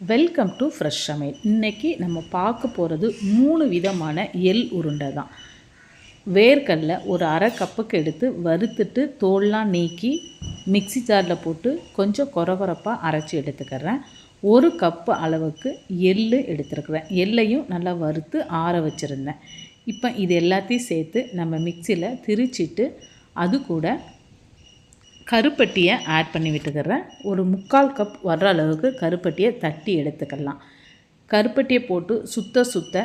Welcome to fresh சமையல் இன்றைக்கி நம்ம பார்க்க போகிறது மூணு விதமான எள் உருண்டை தான். வேர்க்கடலை ஒரு அரை கப்புக்கு எடுத்து வறுத்துட்டு தோல்லாம் நீக்கி மிக்ஸி ஜாரில் போட்டு கொஞ்சம் கொரகொரப்பாக அரைச்சி எடுத்துக்கிறேன். ஒரு கப்பு அளவுக்கு எள் எடுத்துருக்குறேன். எள்ளையும் நல்லா வறுத்து ஆற வச்சுருந்தேன். இப்போ இது எல்லாத்தையும் சேர்த்து நம்ம மிக்சியில் திரிச்சிட்டு அது கூட கருப்பட்டியை ஆட் பண்ணி விட்டுக்கிறேன். ஒரு முக்கால் கப் வர்ற அளவுக்கு கருப்பட்டியை தட்டி எடுத்துக்கலாம். கருப்பட்டியை போட்டு சுத்த சுத்த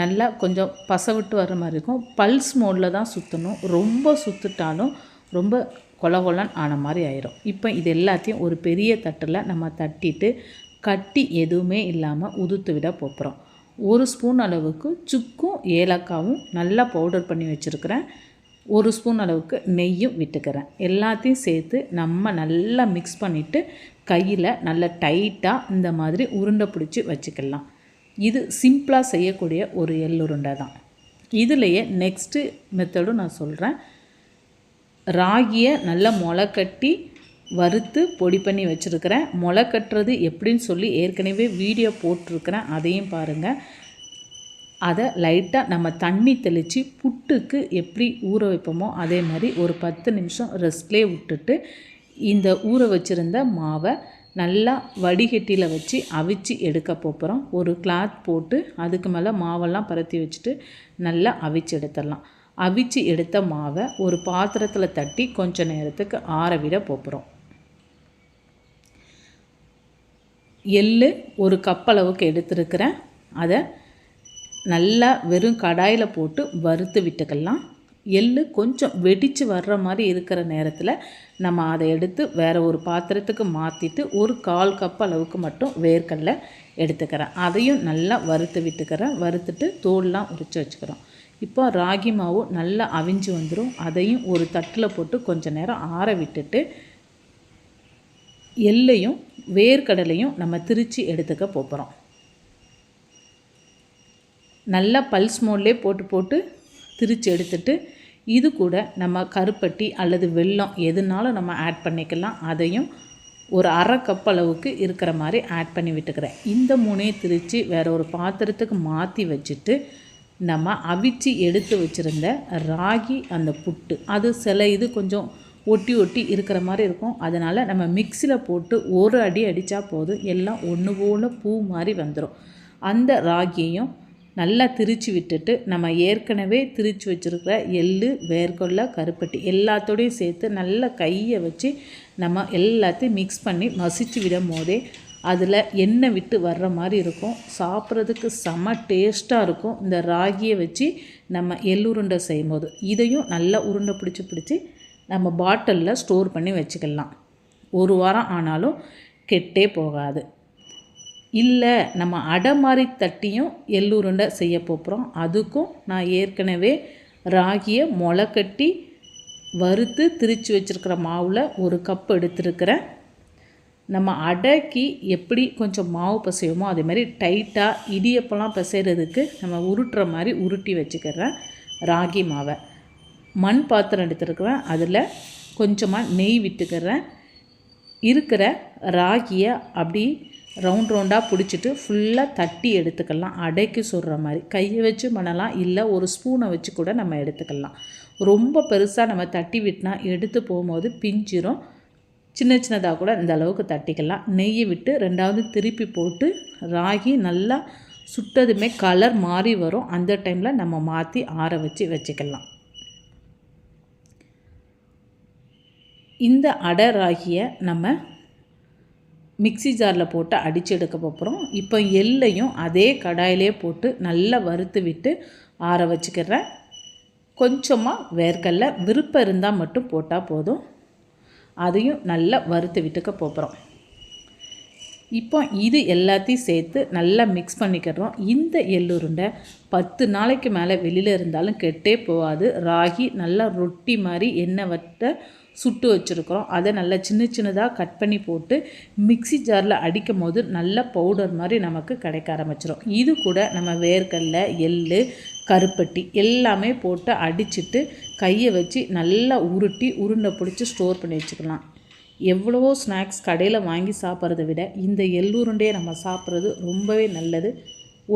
நல்லா கொஞ்சம் பசவிட்டு வர்ற மாதிரி இருக்கும். பல்ஸ் மோடில் தான் சுற்றணும் ரொம்ப சுற்றுட்டாலும் ரொம்ப கொல கொலன்னு ஆன மாதிரி ஆயிரும். இப்போ இது எல்லாத்தையும் ஒரு பெரிய தட்டில் நம்ம தட்டிட்டு கட்டி எதுவுமே இல்லாமல் உதுத்து விட போகிறோம் ஒரு ஸ்பூன் அளவுக்கு சுக்கும் ஏலக்காவும் நல்லா பவுடர் பண்ணி வச்சுருக்கிறேன். ஒரு ஸ்பூன் அளவுக்கு நெய்யும் விட்டுக்கிறேன். எல்லாத்தையும் சேர்த்து நம்ம நல்லா மிக்ஸ் பண்ணிவிட்டு கையில் நல்லா டைட்டாக இந்த மாதிரி உருண்டை பிடிச்சி வச்சுக்கலாம். இது சிம்பிளாக செய்யக்கூடிய ஒரு எள் உருண்டை தான். இதுலேயே நெக்ஸ்ட்டு மெத்தடும் நான் சொல்கிறேன் ராகியை நல்லா முளை கட்டி வறுத்து பொடி பண்ணி வச்சுருக்கிறேன். முளை கட்டுறது எப்படின்னு சொல்லி ஏற்கனவே வீடியோ போட்டிருக்கிறேன். அதையும் பாருங்கள் அதை லைட்டாக நம்ம தண்ணி தெளித்து புட்டுக்கு எப்படி ஊற வைப்போமோ அதே மாதிரி ஒரு பத்து நிமிஷம் ரெஸ்ட்லேயே விட்டுட்டு இந்த ஊற வச்சுருந்த மாவை நல்லா வடிகட்டியில் வச்சு அவிச்சு எடுக்க போகிறோம் ஒரு கிளாத் போட்டு அதுக்கு மேலே மாவெல்லாம் பரத்தி வச்சுட்டு நல்லா அவிச்சு எடுத்துடலாம். அவிச்சு எடுத்த மாவை ஒரு பாத்திரத்தில் தட்டி கொஞ்ச நேரத்துக்கு ஆற விட போகிறோம் எள் ஒரு கப்பளவுக்கு எடுத்துருக்கிறேன். அதை நல்லா வெறும் கடாயில் போட்டு வறுத்து விட்டுக்கலாம். எள்ளு கொஞ்சம் வெடித்து வர்ற மாதிரி இருக்கிற நேரத்தில் நம்ம அதை எடுத்து வேறு ஒரு பாத்திரத்துக்கு மாற்றிட்டு ஒரு கால் கப் அளவுக்கு மட்டும் வேர்க்கடலை எடுத்துக்கிறேன். அதையும் நல்லா வறுத்து விட்டுக்கிறேன். வறுத்துட்டு தோல்லாம் உரித்து வச்சுக்கிறோம். இப்போ ராகி மாவு நல்லா அவிஞ்சு வந்துடும் அதையும் ஒரு தட்டில் போட்டு கொஞ்சம் நேரம் ஆற விட்டுட்டு எள்ளையும் வேர்க்கடலையும் நம்ம திரித்து எடுத்துக்க போகிறோம் நல்லா பல்ஸ் மோட்லேயே போட்டு போட்டு திரித்து எடுத்துட்டு இது கூட நம்ம கருப்பட்டி அல்லது வெல்லம் எதுனாலும் நம்ம ஆட் பண்ணிக்கலாம். அதையும் ஒரு அரை கப் அளவுக்கு இருக்கிற மாதிரி ஆட் பண்ணி விட்டுக்கிறேன். இந்த மூணையும் திரித்து வேறு ஒரு பாத்திரத்துக்கு மாற்றி வச்சுட்டு நம்ம அவிச்சு எடுத்து வச்சுருந்த ராகி அந்த புட்டு அது சில இது கொஞ்சம் ஒட்டி ஒட்டி இருக்கிற மாதிரி இருக்கும். அதனால் நம்ம மிக்சியில் போட்டு ஒரு அடி அடித்தா போதும். எல்லாம் ஒன்று போல் பூ மாதிரி வந்துடும் அந்த ராகியையும் நல்லா திரித்து விட்டுட்டு நம்ம ஏற்கனவே திரித்து வச்சுருக்கிற எள் வேர்க்கொல்லை கருப்பட்டி எல்லாத்தோடையும் சேர்த்து நல்லா கையை வச்சு நம்ம எல்லாத்தையும் மிக்ஸ் பண்ணி மசிச்சு விடும் போதே அதில் எண்ணெய் விட்டு வர்ற மாதிரி இருக்கும். சாப்பிட்றதுக்கு செம டேஸ்ட்டாக இருக்கும். இந்த ராகியை வச்சு நம்ம எள்ளுருண்டை செய்யும் போது இதையும் நல்லா உருண்டை பிடிச்சி பிடிச்சி நம்ம பாட்டிலில் ஸ்டோர் பண்ணி வச்சுக்கலாம். ஒரு வாரம் ஆனாலும் கெட்டே போகாது. இல்லை நம்ம அடை மாதிரி தட்டியும் எள்ளுருண்டை செய்ய போகிறோம் அதுக்கும் நான் ஏற்கனவே ராகியை முளை கட்டி வறுத்து திரித்து வச்சுருக்கிற மாவில் ஒரு கப் எடுத்துருக்கிறேன். நம்ம அடைக்கு எப்படி கொஞ்சம் மாவு பசையுமோ அதே மாதிரி டைட்டாக இடியப்பெல்லாம் பிசைகிறதுக்கு நம்ம உருட்டுற மாதிரி உருட்டி வச்சுக்கிறேன் ராகி மாவை. மண் பாத்திரம் எடுத்துருக்குறேன். அதில் கொஞ்சமாக நெய் விட்டுக்கிறேன். இருக்கிற ராகியை அப்படி ரவுண்ட் ரவுண்டாக பிடிச்சிட்டு ஃபுல்லாக தட்டி எடுத்துக்கலாம். அடைக்கு சொல்கிற மாதிரி. கையை வச்சு பண்ணலாம் இல்லை ஒரு ஸ்பூனை வச்சு கூட நம்ம எடுத்துக்கலாம். ரொம்ப பெருசாக நம்ம தட்டி விட்டுனா எடுத்து போகும்போது பிஞ்சிரும். சின்ன சின்னதாக கூட இந்த அளவுக்கு தட்டிக்கலாம். நெய்யை விட்டு ரெண்டாவது திருப்பி போட்டு ராகி நல்லா சுட்டதுமே கலர் மாறி வரும். அந்த டைமில் நம்ம மாற்றி ஆற வச்சு வச்சுக்கலாம். இந்த அடை ராகியை நம்ம மிக்சி ஜாரில் போட்டு அடித்து எடுக்க போகிறோம் இப்போ எள்ளையும் அதே கடாயிலே போட்டு நல்லா வறுத்து விட்டு ஆற வச்சுக்கிறேன். கொஞ்சமாக வேர்க்கடல விருப்பம் இருந்தால் மட்டும் போட்டால் போதும். அதையும் நல்லா வறுத்து விட்டுக்க போகிறோம் இப்போ இது எல்லாத்தையும் சேர்த்து நல்லா மிக்ஸ் பண்ணிக்கிறோம். இந்த எள்ளுருண்டை பத்து நாளைக்கு மேலே வெளியில் இருந்தாலும் கெட்டே போகாது. ராகி நல்லா ரொட்டி மாதிரி எண்ணெய் வட்ட சுட்டு வச்சுருக்குறோம். அதை நல்லா சின்ன சின்னதாக கட் பண்ணி போட்டு மிக்சி ஜாரில் அடிக்கும் போது நல்ல பவுடர் மாதிரி நமக்கு கிடைக்க ஆரம்பிச்சிடும் இது கூட நம்ம வேர்க்கடல எள் கருப்பட்டி எல்லாமே போட்டு அடிச்சுட்டு கையை வச்சு நல்லா உருட்டி உருண்டை பிடிச்சி ஸ்டோர் பண்ணி வச்சுக்கலாம். எவ்வளவோ ஸ்நாக்ஸ் கடையில் வாங்கி சாப்பிட்றத விட இந்த எள்ளுருண்டையை நம்ம சாப்பிட்றது ரொம்பவே நல்லது.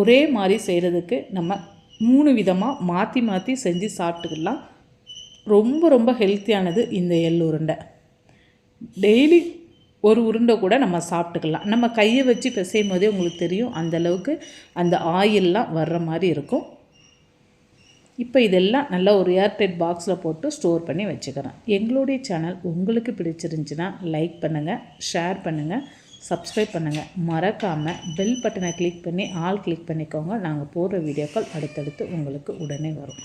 ஒரே மாதிரி செய்கிறதுக்கு நம்ம மூணு விதமாக மாற்றி மாற்றி செஞ்சு சாப்பிட்டுக்கலாம். ரொம்ப ரொம்ப ஹெல்த்தியானது இந்த எள் உருண்டை. டெய்லி ஒரு உருண்டை கூட நம்ம சாப்பிட்டுக்கலாம். நம்ம கையை வச்சு பிசையும் போதே உங்களுக்கு தெரியும் அந்தளவுக்கு அந்த ஆயிலெலாம் வர்ற மாதிரி இருக்கும். இப்போ இதெல்லாம் நல்லா ஒரு ஏர்டைட் பாக்ஸில் போட்டு ஸ்டோர் பண்ணி வச்சுக்கிறேன். எங்களுடைய சேனல் உங்களுக்கு பிடிச்சிருந்துச்சின்னா லைக் பண்ணுங்கள் ஷேர் பண்ணுங்கள் சப்ஸ்கிரைப் பண்ணுங்கள் மறக்காமல் பெல் பட்டனை கிளிக் பண்ணி ஆல் கிளிக் பண்ணிக்கோங்க. நாங்கள் போடுற வீடியோக்கள் அடுத்தடுத்து உங்களுக்கு உடனே வரும்.